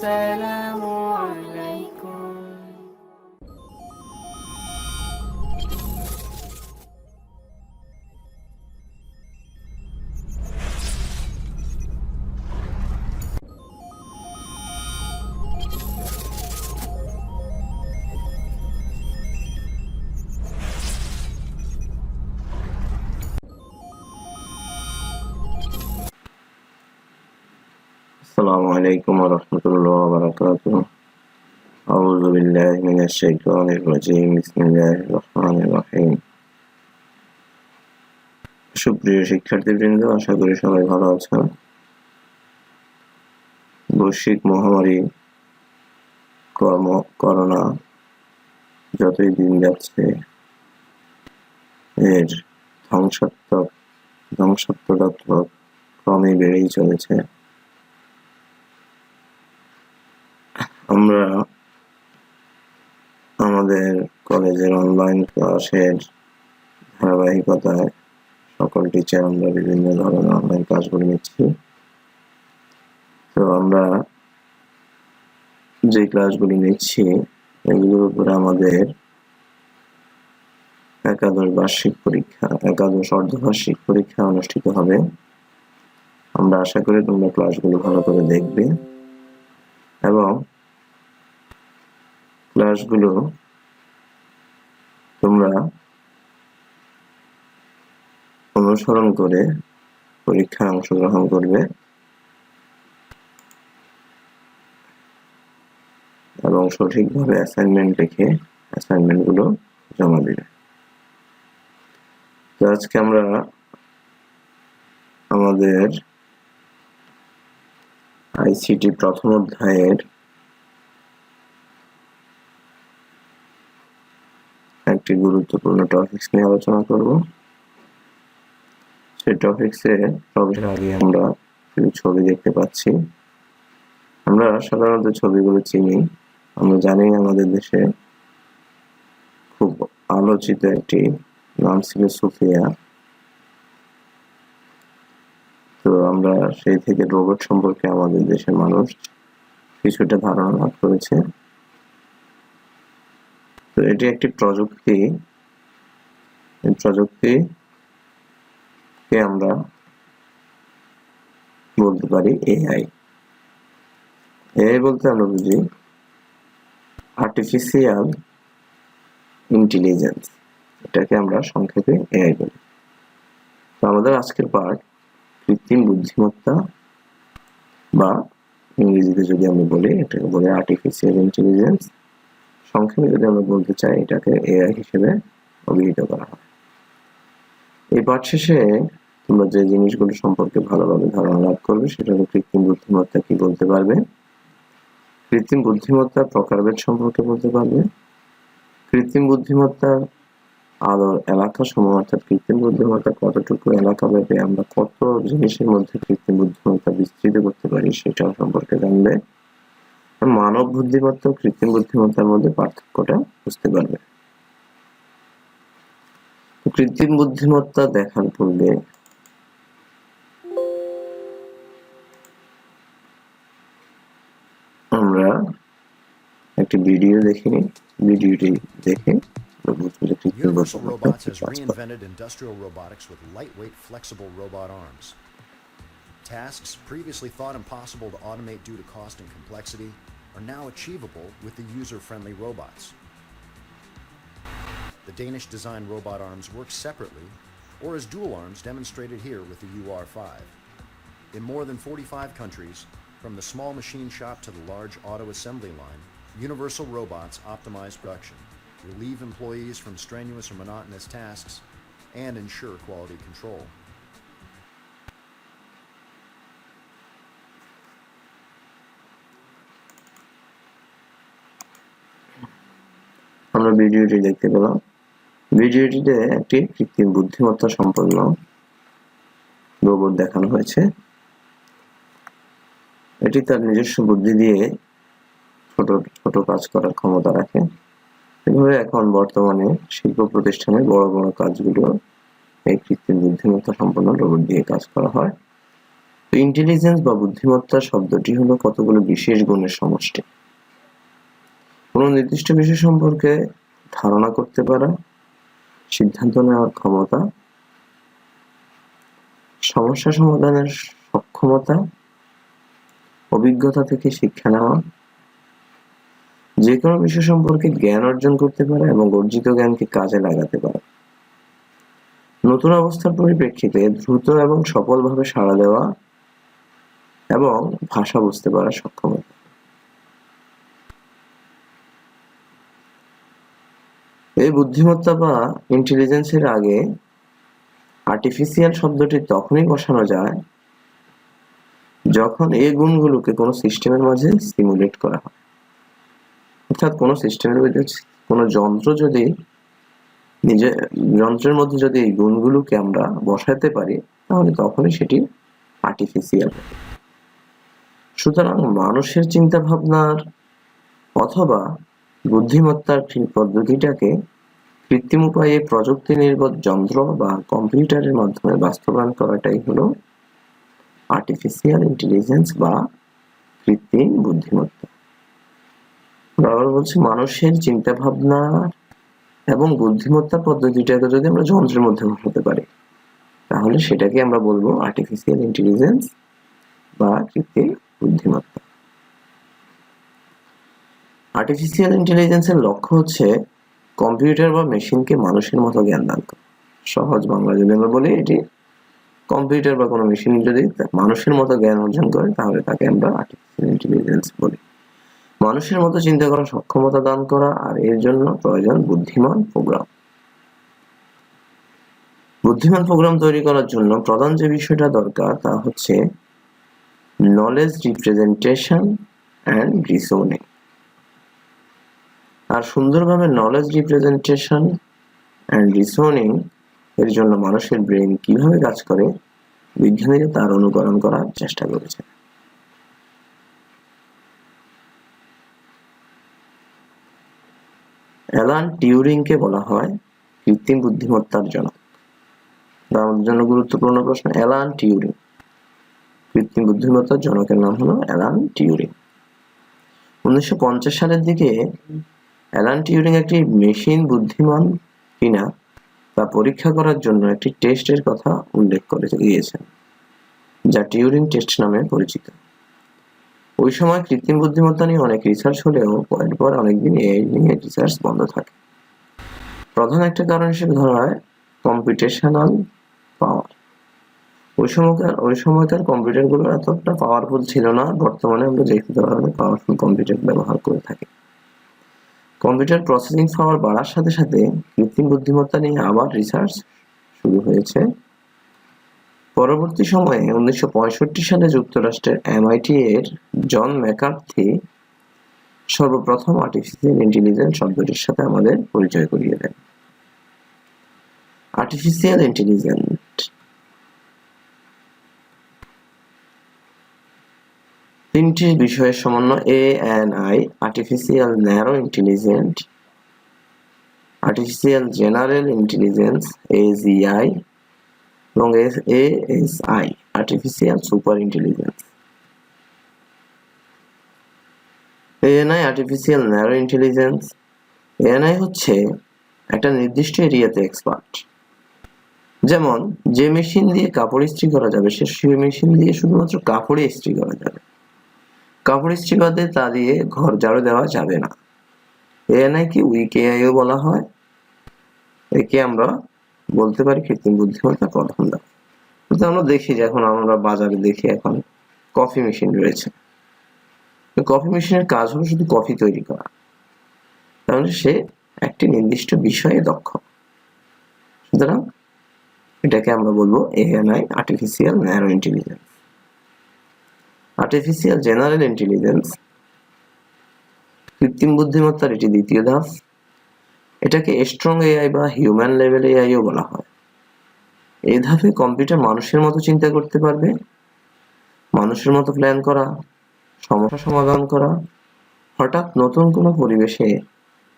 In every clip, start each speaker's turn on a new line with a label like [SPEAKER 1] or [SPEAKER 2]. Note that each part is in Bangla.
[SPEAKER 1] السلام
[SPEAKER 2] السلام عليكم ورحمة الله وبركاته أعوذ بالله من الشيطان الرجيم بسم الله الرحمن الرحيم সুপ্রিয় শিক্ষার্থীবৃন্দ আশা করি সবাই ভালো আছেন বৈশ্বিক মহামারী কর্ম করোনা যতই দিন যাচ্ছে এর ধ্বংসাত্মক ধ্বংসাত্মক ক্রমে বেড়েই চলেছে আমরা আমাদের কলেজের অনলাইন ক্লাসের ধারাবাহিকতায় সকল টিচার আমরা বিভিন্ন ধরনের অনলাইন ক্লাসগুলো নিচ্ছি। তো আমরা যে ক্লাসগুলি নিচ্ছি, এগুলোর উপরে আমাদের একাদশ বার্ষিক পরীক্ষা, একাদশ অর্ধবার্ষিক পরীক্ষা অনুষ্ঠিত হবে। আমরা আশা করি তোমরা ক্লাসগুলো ভালো করে দেখবে। এবং ক্লাসগুলো তোমরা অনুসরণ করে পরীক্ষায় অংশগ্রহণ করবে। এবং সঠিকভাবে অ্যাসাইনমেন্ট লিখে অ্যাসাইনমেন্টগুলো জমা দিবে। তো আজকে আমরা আমাদের আইসিটি প্রথম অধ্যায়ের একটি গুরুত্বপূর্ণ টপিকস নিয়ে আলোচনা করব। সেই টপিকসে প্রবেশের আগে আমরা কিছু ছবি দেখতে পাচ্ছি। আমরা সাধারণত ছবিগুলো চিনি। আমরা জানি আমাদের দেশে খুব আলোচিত একটি নাম ছিল সুফিয়া। তো আমরা সেই থেকে রোবট সম্পর্কে আমাদের দেশের মানুষ কিছুটা ধারণা লাভ করেছে। এটি একটি প্রযুক্তি। এই প্রযুক্তি কে আমরা বলতে পারি এআই। এআই বলতে আমরা বুঝি আর্টিফিশিয়াল ইন্টেলিজেন্স এটাকে আমরা সংক্ষেপে এআই বলি। তো আমাদের আজকের পার্ট কৃত্রিম বুদ্ধিমত্তা বা ইংরেজিতে যদি আমরা বলি, এটাকে বলে আর্টিফিশিয়াল ইন্টেলিজেন্স সংক্ষেপে যদি আমরা বলতে চাই, এটাকে এআই হিসেবে অভিহিত করা হয়। এই পাঠ শেষে তোমরা যে জিনিসগুলো সম্পর্কে ভালোভাবে ধারণা লাভ করবে, সেটা হলো কৃত্রিম বুদ্ধিমত্তা কি বলতে পারবে? কৃত্রিম বুদ্ধিমত্তার প্রকারভেদ সম্পর্কে বলতে পারবে? কৃত্রিম বুদ্ধিমত্তার আলোর এলাকা সমূহ, অর্থাৎ কৃত্রিম বুদ্ধিমত্তা কতটুকু এলাকা ব্যাপী আমরা কত জিনিসের মধ্যে কৃত্রিম বুদ্ধিমত্তা বিস্তৃত করতে পারি সেটা সম্পর্কে জানবে। মানব বুদ্ধিমত্তা ও কৃত্রিম বুদ্ধিমত্তার মধ্যে পার্থক্যটা বুঝতে পারবে। কৃত্রিম বুদ্ধিমত্তা দেখার পূর্বে আমরা একটি ভিডিও দেখে নিই। ভিডিওটি দেখে
[SPEAKER 3] Universal Robots has reinvented industrial robotics with lightweight, flexible robot arms. Tasks previously thought impossible to automate due to cost and complexity are now achievable with the user-friendly robots. The Danish designed robot arms work separately or as dual arms demonstrated here with the UR5. In more than 45 countries, from the small machine shop to the large auto assembly line, Universal Robots optimize production, relieve employees from strenuous or monotonous tasks, and ensure quality control.
[SPEAKER 2] আমরা ভিডিওটি দেখতে পেলাম ভিডিওটিতে একটি কৃত্রিম বুদ্ধিমত্তা সম্পন্ন রোবট দেখানো হয়েছে। এটি তার নিজস্ব বুদ্ধি দিয়ে ছোট ছোট কাজ করার ক্ষমতা রাখে। এভাবে এখন বর্তমানে শিল্প প্রতিষ্ঠানে বড় বড় কাজগুলো এই কৃত্রিম বুদ্ধিমত্তা সম্পন্ন রোবট দিয়ে কাজ করা হয়। তো ইন্টেলিজেন্স বা বুদ্ধিমত্তা শব্দটি হলো কতগুলো বিশেষ গুণের সমষ্টি। কোনো নির্দিষ্ট বিষয় সম্পর্কে ধারণা করতে পারা, সিদ্ধান্ত নেওয়ার ক্ষমতা, সমস্যা সমাধানের সক্ষমতা, অভিজ্ঞতা থেকে শিক্ষা নেওয়া যে কোনো বিষয় সম্পর্কে জ্ঞান অর্জন করতে পারে এবং অর্জিত জ্ঞানকে কাজে লাগাতে পারে। নতুন অবস্থার পরিপ্রেক্ষিতে দ্রুত এবং সফলভাবে সাড়া দেওয়া এবং ভাষা বুঝতে পারার সক্ষমতা। এই বুদ্ধিমত্তা বা ইন্টেলিজেন্সের আগে আর্টিফিশিয়াল শব্দটি তখনই বসানো যায় যখন এই গুণগুলোকে কোনো সিস্টেমের মাঝে সিমুলেট করা হয়। অর্থাৎ কোনো সিস্টেমের কোনো যন্ত্র যদি নিজে, যন্ত্রের মধ্যে যদি এই গুণগুলোকে আমরা বসাতে পারি, তাহলে তখনই সেটি আর্টিফিশিয়াল সুতরাং মানুষের চিন্তা ভাবনার অথবা বুদ্ধিমত্তার পদ্ধতিটাকে কৃত্রিম উপায়ে প্রযুক্তি নির্ভর যন্ত্র বা কম্পিউটারের মাধ্যমে বাস্তবায়ন করাটাই হলো আর্টিফিশিয়াল ইন্টেলিজেন্স বা কৃত্রিম বুদ্ধিমত্তা। আবার বলছি মানুষের চিন্তা ভাবনা এবং বুদ্ধিমত্তা পদ্ধতিটাকে যদি আমরা যন্ত্রের মধ্যে বসাতে পারি, তাহলে সেটাকে আমরা বলব আর্টিফিশিয়াল ইন্টেলিজেন্স বা কৃত্রিম বুদ্ধিমত্তা। আর্টিফিশিয়াল ইন্টেলিজেন্সের লক্ষ্য হচ্ছে কম্পিউটার বা মেশিনকে মানুষের মতো জ্ঞান দান করা। সহজ বাংলা যদি আমরা বলি, এটি কম্পিউটার বা কোনো মেশিন যদি মানুষের মতো জ্ঞান অর্জন করে, তাহলে তাকে আমরা আর্টিফিশিয়াল ইন্টেলিজেন্স বলি। মানুষের মতো চিন্তা করার সক্ষমতা দান করা আর এর জন্য প্রয়োজন বুদ্ধিমান প্রোগ্রাম। বুদ্ধিমান প্রোগ্রাম তৈরি করার জন্য প্রধান যে বিষয়টা দরকার, তা হচ্ছে নলেজ রিপ্রেজেন্টেশন অ্যান্ড রিসোনিং আর সুন্দরভাবে নলেজ রিপ্রেজেন্টেশন অ্যান্ড রিসোনিং এর জন্য মানুষের ব্রেন কীভাবে কাজ করে, বিজ্ঞানীরা তার অনুকরণ করার চেষ্টা করেছে। অ্যালান টিউরিংকে বলা হয় কৃত্রিম বুদ্ধিমত্তার জনক। আমাদের জন্য গুরুত্বপূর্ণ প্রশ্ন, অ্যালান টিউরিং। কৃত্রিম বুদ্ধিমত্তার জনকের নাম হলো অ্যালান টিউরিং। উনিশশো পঞ্চাশ সালের দিকে অ্যালান টিউরিং একটি মেশিন বুদ্ধিমান কিনা তা পরীক্ষা করার জন্য একটি টেস্টের কথা উল্লেখ করে গিয়েছেন, যা টিউরিং টেস্ট নামে পরিচিত। ওই সময় কৃত্রিম বুদ্ধিমত্তা নিয়ে অনেক রিসার্চ হলেও পরের পর অনেকদিন এআই নিয়ে রিসার্চ বন্ধ থাকে। প্রধান একটা কারণ হিসেবে ধরা হয় কম্পিউটেশনাল পাওয়ার ওই সময়কার ওই সময়কার কম্পিউটারগুলো এতটা পাওয়ারফুল ছিল না, বর্তমানে আমরা যে ধরনের পাওয়ারফুল কম্পিউটার ব্যবহার করে থাকি। কম্পিউটার প্রসেসিং পাওয়ার বাড়ার সাথে সাথে কৃত্রিম বুদ্ধিমত্তা নিয়ে আবার রিসার্চ শুরু হয়েছে। পরবর্তী সময়ে উনিশশো পঁয়ষট্টি সালে যুক্তরাষ্ট্রের এমআইটি এর জন ম্যাকার্থি সর্বপ্রথম আর্টিফিশিয়াল ইন্টেলিজেন্স শব্দটির সাথে আমাদের পরিচয় করিয়ে দেন। আর্টিফিশিয়াল ইন্টেলিজেন্ট তিনটি বিষয়ের সমন্বয় A N I artificial narrow intelligent artificial general intelligence AGI এবং ASI artificial super intelligence ANI artificial narrow intelligence ANI হচ্ছে একটা নির্দিষ্ট এরিয়াতে এক্সপার্ট যেমন, যে মেশিন দিয়ে কাপড় ইস্ত্রি করা যাবে, সে মেশিন দিয়ে শুধুমাত্র কাপড়ে ইস্ত্রি করা যাবে। কাপড় ইস্ত্রি বাদে তা দিয়ে ঘর ঝাড়ু দেওয়া যাবে না। এএনআই কি উইক এআইও বলা হয়? একে আমরা বলতে পারি কৃত্রিম বুদ্ধিমত্তা প্রধান ধাপ কিন্তু আমরা দেখি যে এখন আমরা বাজারে দেখি এখন কফি মেশিন রয়েছে। কফি মেশিনের কাজ হলো শুধু কফি তৈরি করা। তাহলে সে একটি নির্দিষ্ট বিষয়ে দক্ষ। সুতরাং এটাকে আমরা বলব ANI artificial narrow intelligence artificial general intelligence কৃত্রিম বুদ্ধিমত্তার এটি দ্বিতীয় ধাপ। এটাকে স্ট্রং এআই বা হিউম্যান লেভেল এআইও বলা হয়। এই ধাপে কম্পিউটার মানুষের মতো চিন্তা করতে পারবে, মানুষের মতো প্ল্যান করা, সমস্যা সমাধান করা, হঠাৎ নতুন কোনো পরিবেশে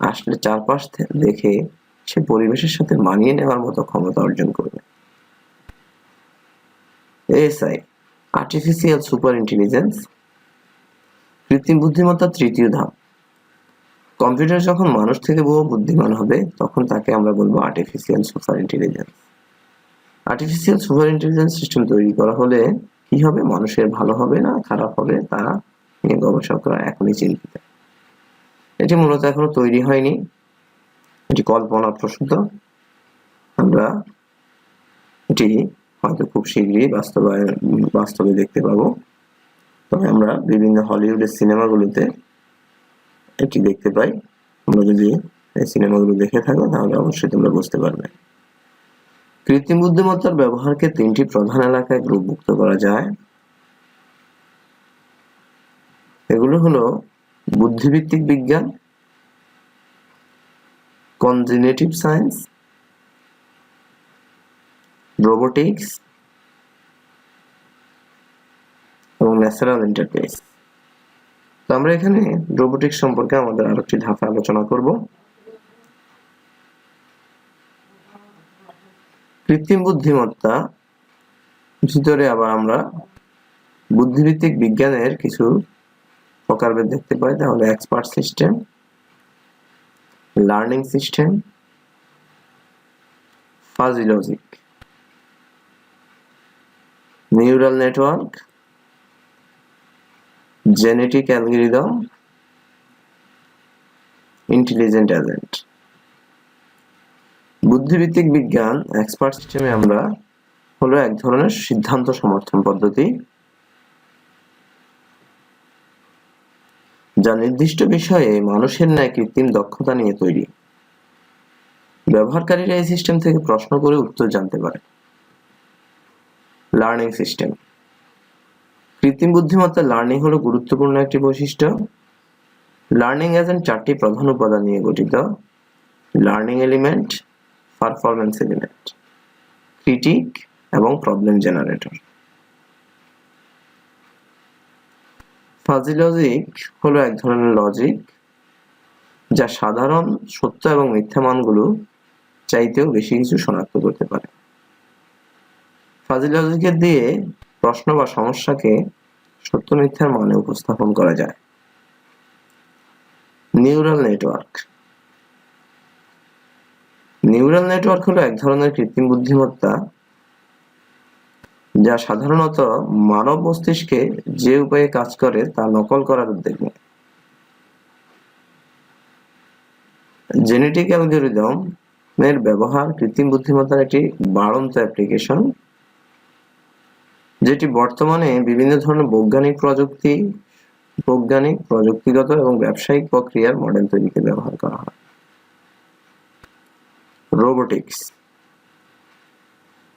[SPEAKER 2] আসলে চারপাশ দেখে সে পরিবেশের সাথে মানিয়ে নেওয়ার মতো ক্ষমতা অর্জন করবে। এএসআই আর্টিফিশিয়াল সুপার ইন্টেলিজেন্স কৃত্রিম বুদ্ধিমত্তার তৃতীয় ধাপ। কম্পিউটার যখন মানুষ থেকে বহু বুদ্ধিমান হবে, তখন তাকে আমরা বলব artificial super intelligence artificial super intelligence system তৈরি করা হলে কি হবে? মানুষের ভালো হবে না, খারাপ হবে তা নিয়ে গবেষকরা এখনই চিন্তিত। এটি মূলত এখনও তৈরি হয়নি। এটি কল্পনা প্রসূত। আমরা এটি হয়তো খুব শীঘ্রই বাস্তবায়ন বাস্তবে দেখতে পাবো। তবে আমরা বিভিন্ন হলিউডের সিনেমাগুলোতে এটি দেখতে পাই। তোমরা যদি এই সিনেমাগুলো দেখে থাকো, তাহলে অবশ্যই তোমরা বুঝতে পারবে। কৃত্রিম বুদ্ধিমত্তার ব্যবহারকে তিনটি প্রধান এলাকায় গ্রুপভুক্ত করা যায়। এগুলো হলো বুদ্ধিভিত্তিক বিজ্ঞান, কনজিনেটিভ সায়েন্স রোবোটিক্স এবং ন্যাচারাল ইন্টারফেস তো আমরা এখানে রোবোটিক্স সম্পর্কে আমাদের আরেকটি ধাপে আলোচনা করব। কৃত্রিম বুদ্ধিমত্তা, ভিতরে আবার আমরা বুদ্ধিভিত্তিক বিজ্ঞানের কিছু প্রকারভেদ দেখতে পাই, তাহলে expert system learning system fuzzy logic neural network genetic algorithm intelligent agent বুদ্ধিভিত্তিক বিজ্ঞান এক্সপার্ট সিস্টেমে আমরা হলো এক ধরনের সিদ্ধান্ত সমর্থন পদ্ধতি, যা নির্দিষ্ট বিষয়ে মানুষের ন্যায় কৃত্রিম দক্ষতা নিয়ে তৈরি। ব্যবহারকারীরা এই সিস্টেম থেকে প্রশ্ন করে উত্তর জানতে পারে। লার্নিং সিস্টেম কৃত্রিম বুদ্ধিমত্তা লার্নিং হলো গুরুত্বপূর্ণ একটি বৈশিষ্ট্য। লার্নিং এজেন্ট চারটি প্রধান উপাদান নিয়ে গঠিত। Learning element performance element critic এবং প্রবলেম জেনারেটর ফাজি লজিক হলো এক ধরনের লজিক যা সাধারণ, সত্য এবং মিথ্যা মানগুলো চাইতেও বেশি কিছু শনাক্ত করতে পারে। ফাজি লজিকের দিয়ে প্রশ্ন বা সমস্যাকে সত্য মিথ্যার মানে উপস্থাপন করা যায়। Neural network. নিউরাল নেটওয়ার্ক হলো এক ধরনের কৃত্রিম বুদ্ধিমত্তা যা সাধারণত মানব মস্তিষ্কে যে উপায়ে কাজ করে তা নকল করার উদ্যোগ জেনেটিক অ্যালগোরিদম এর ব্যবহার কৃত্রিম বুদ্ধিমত্তার একটি বাড়ন্ত অ্যাপ্লিকেশন যেটি বর্তমানে বিভিন্ন ধরনের বৈজ্ঞানিক প্রযুক্তি, বৈজ্ঞানিক, প্রযুক্তিগত এবং ব্যবসায়িক প্রক্রিয়ার মডেল তৈরিতে ব্যবহার করা হয়। Robotics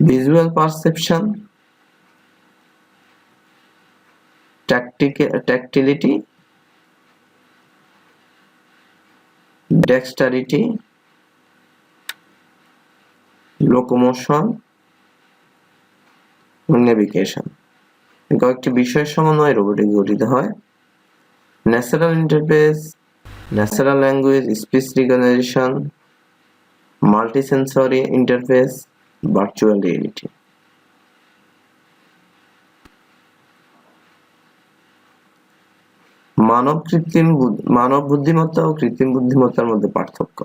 [SPEAKER 2] visual perception tactility dexterity locomotion navigation কয়েকটি বিষয়ের সমন্বয়ে রোবোটিক গঠিত হয়। Natural interface natural language speech recognition multisensory interface virtual reality মানব কৃত্রিম মানব বুদ্ধিমত্তা ও কৃত্রিম বুদ্ধিমত্তার মধ্যে পার্থক্য।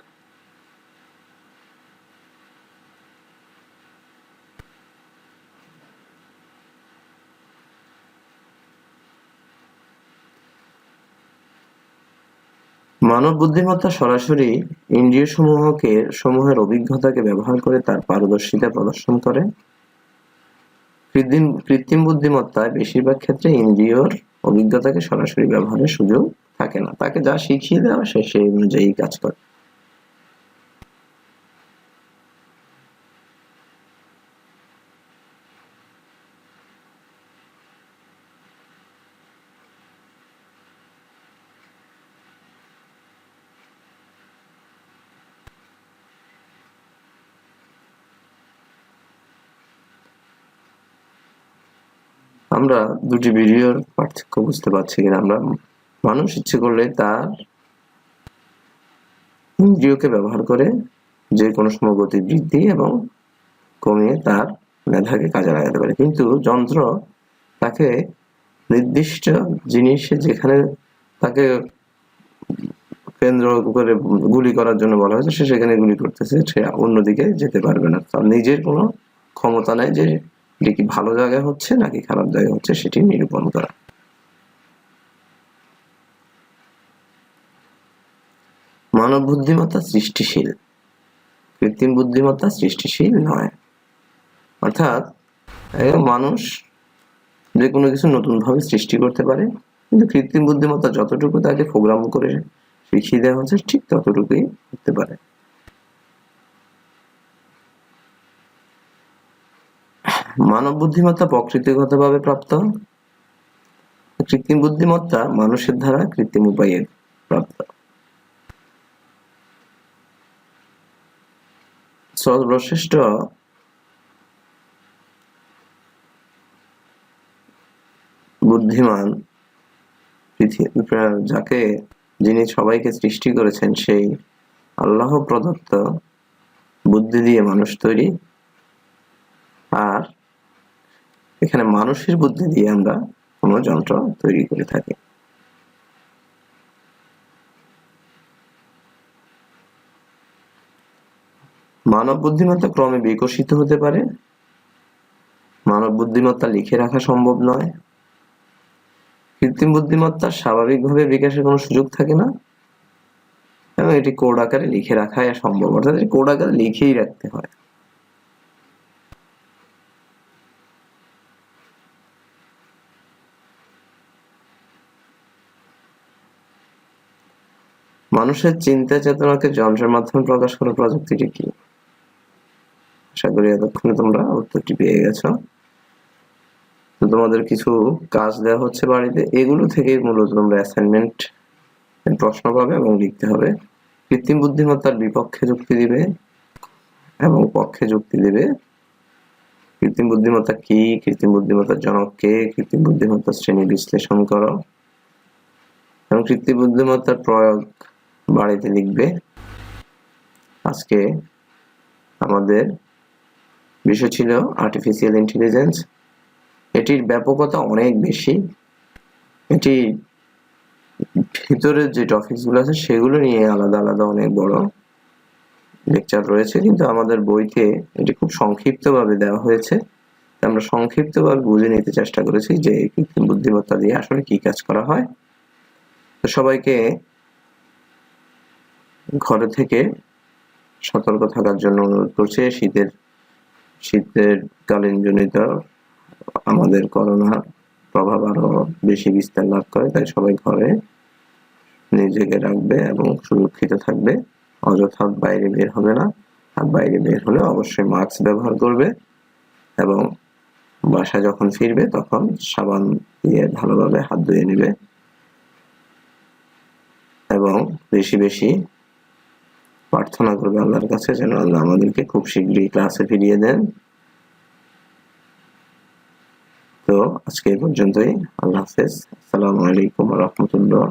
[SPEAKER 2] মানব বুদ্ধিমত্তা সরাসরি ইন্দ্রিয় সমূহকে, সমূহের অভিজ্ঞতাকে ব্যবহার করে তার পারদর্শিতা প্রদর্শন করে। কৃত্রিম কৃত্রিম বুদ্ধিমত্তায় বেশিরভাগ ক্ষেত্রে ইন্দ্রিয়র অভিজ্ঞতাকে সরাসরি ব্যবহারের সুযোগ থাকে না। তাকে যা শিখিয়ে দেওয়া সে সেই অনুযায়ী কাজ করে। আমরা দুটি ভিডিওর পার্থক্য বুঝতে পারছি কিনা। আমরা মানুষ ইচ্ছে করলে তার ইন্দ্রিয়কে ব্যবহার করে যে কোনো সময় গতি বৃদ্ধি এবং কমিয়ে তার মেধাকে কাজে লাগাতে পারে। কিন্তু যন্ত্র তাকে নির্দিষ্ট জিনিসে যেখানে তাকে কেন্দ্র করে গুলি করার জন্য বলা হয়েছে, সে সেখানে গুলি করতেছে, সে অন্যদিকে যেতে পারবে না। তার নিজের কোনো ক্ষমতা নাই যে এটি কি ভালো জায়গায় হচ্ছে নাকি খারাপ জায়গায় হচ্ছে সেটি নিরূপণ করা। মানব বুদ্ধিমত্তা সৃষ্টিশীল। কৃত্রিম বুদ্ধিমত্তা সৃষ্টিশীল নয়। অর্থাৎ মানুষ যে কোনো কিছু নতুন ভাবে সৃষ্টি করতে পারে, কিন্তু কৃত্রিম বুদ্ধিমত্তা যতটুকু তাকে প্রোগ্রাম করে শিখিয়ে দেওয়া হচ্ছে, ঠিক ততটুকুই করতে পারে। মানব বুদ্ধিমত্তা প্রকৃতিগতভাবে প্রাপ্ত। কৃত্রিম বুদ্ধিমত্তা মানুষের দ্বারা কৃত্রিম উপায়ে প্রাপ্ত। সর্বশ্রেষ্ঠ বুদ্ধিমান যাকে যিনি সবাইকে সৃষ্টি করেছেন, সেই আল্লাহ প্রদত্ত বুদ্ধি দিয়ে মানুষ তৈরি। আর এখানে মানুষের বুদ্ধি দিয়ে আমরা কোনো যন্ত্র তৈরি করে থাকি। মানব বুদ্ধিমত্তা ক্রমে বিকশিত হতে পারে। মানব বুদ্ধিমত্তা লিখে রাখা সম্ভব নয়। কৃত্রিম বুদ্ধিমত্তার স্বাভাবিকভাবে বিকাশের কোনো সুযোগ থাকে না। এবং এটি কোড আকারে লিখে রাখাই সম্ভব, অর্থাৎ কোড আকারে লিখেই রাখতে হয়। মানুষের চিন্তা চেতনাকে যন্ত্রের মাধ্যমে প্রকাশ করা প্রযুক্তিটি কি? আশা করি এতক্ষণে তোমরা উত্তরটি পেয়ে গেছো। তো তোমাদের কিছু কাজ দেওয়া হচ্ছে বাড়িতে। এগুলো থেকেই মূলত তোমরা অ্যাসাইনমেন্ট প্রশ্ন পাবে এবং লিখতে হবে। কৃত্রিম বুদ্ধিমত্তার বিপক্ষে যুক্তি দিবে এবং পক্ষে যুক্তি দেবে। কৃত্রিম বুদ্ধিমত্তা কি? কৃত্রিম বুদ্ধিমত্তার জনক কে? কৃত্রিম বুদ্ধিমত্তার শ্রেণি বিশ্লেষণ করো। এবং কৃত্রিম বুদ্ধিমত্তার প্রয়োগ বাড়িতে লিখবে। আজকে আমাদের বিষয় ছিল আর্টিফিশিয়াল ইন্টেলিজেন্স এটির ব্যাপকতা অনেক বেশি। এটি ভিতরের যে টপিকসগুলো আছে, সেগুলো নিয়ে আলাদা আলাদা অনেক বড় লেকচার রয়েছে। কিন্তু আমাদের বইতে এটি খুব সংক্ষিপ্তভাবে দেওয়া হয়েছে। আমরা সংক্ষিপ্তভাবে বুঝে নিতে চেষ্টা করেছি যে কৃত্রিম বুদ্ধিমত্তা দিয়ে আসলে কি কাজ করা হয়। তো সবাইকে ঘরে থেকে সতর্ক থাকার জন্য অনুরোধ করছি। শীতের শীতের কালীন জনিত আমাদের করোনার প্রভাব আরও বেশি বিস্তার লাভ করে, তাই সবাই ঘরে নিজেকে রাখবে এবং সুরক্ষিত থাকবে। অযথা বাইরে বের হবে না। আর বাইরে বের হলে অবশ্যই মাস্ক ব্যবহার করবে এবং বাসা যখন ফিরবে তখন সাবান দিয়ে ভালোভাবে হাত ধুয়ে নেবে এবং বেশি বেশি প্রার্থনা করবে আল্লাহর কাছে যেন আল্লাহ আমাদেরকে খুব শীঘ্রই ক্লাসে ফিরিয়ে দেন। তো আজকে এই পর্যন্তই। আল্লাহ হাফেজ। আসসালামু আলাইকুম রহমতুল্লাহ